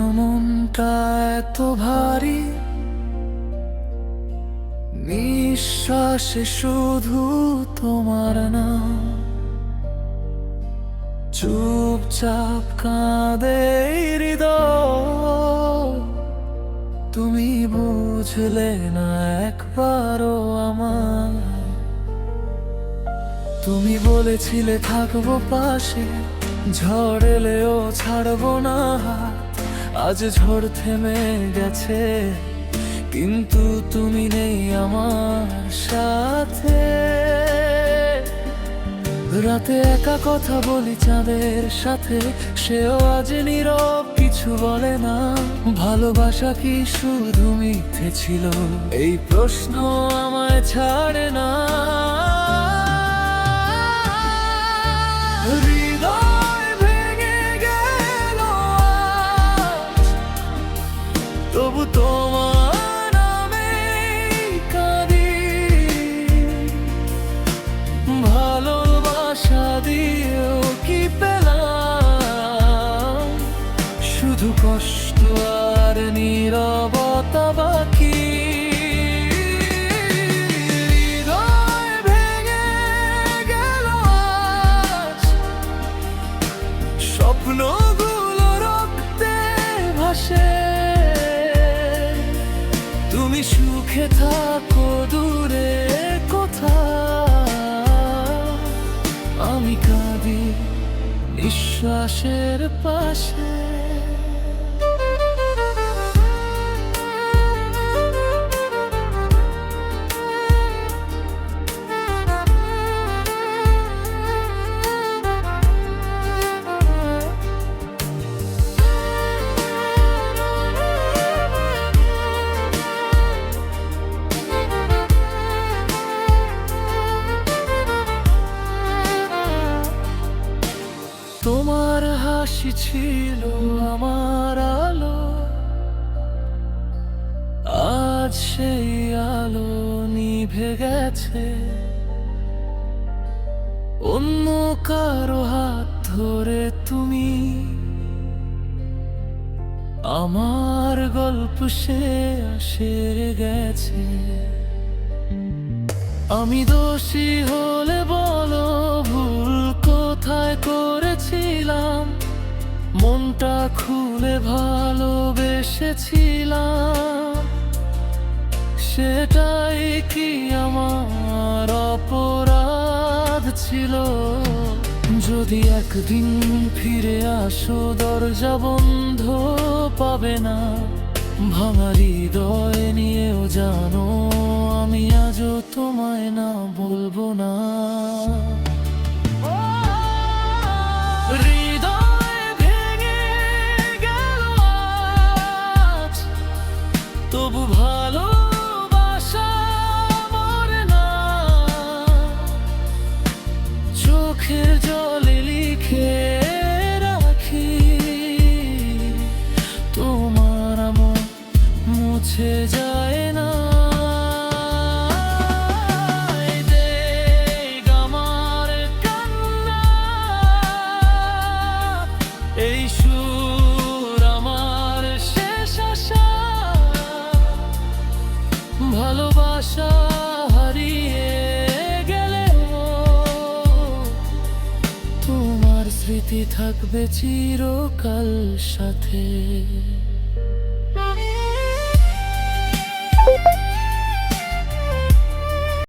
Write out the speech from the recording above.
মনটা এত ভারী? নিঃশ্বাসে শুধু তোমার নাম চুপচাপ কাঁদে হৃদয়। তুমি বুঝলে না একবারও আমার তুমি বলেছিলে থাকব পাশে ঝড় এলেও ছাড়বো না হাত। আজ ঝড় থেমে গেছে, কিন্তু তুমি নেই আমার সাথে। রাতে একা কথা বলি চাঁদের সাথে, সেও আজ নীরব কিছু বলে না। ভালোবাসা কি শুধু মিথ্যে ছিল? এই প্রশ্ন আমায় ছাড়ে না। কষ্ট আর নীরবতা বাকি। স্বপ্নগুলো রক্তে ভাসে। তুমি সুখে থাকো দূরে কোথাও। আমি কাঁদি নিঃশ্বাসের পাশে। হাসি ছিল আমার আলো। আজ সেই আলো নিভে গেছে। অন্য কারও হাত ধরে তুমি। আমার গল্প সে সেরে গেছে। আমি দোষী হলে বলো মনটা খুলে ভালোবেসেছিলাম। সেটাই কি আমার অপরাধ ছিল? যদি একদিন ফিরে আসো, দরজা বন্ধ পাবে না। ভাঙা হৃদয় নিয়েও জানো, আমি আজও তোমায় না বলব না। এই সুর আমার শেষ ভালোবাসা হারিয়ে গেলে তোমার থাকবে চিরকাল সাথে।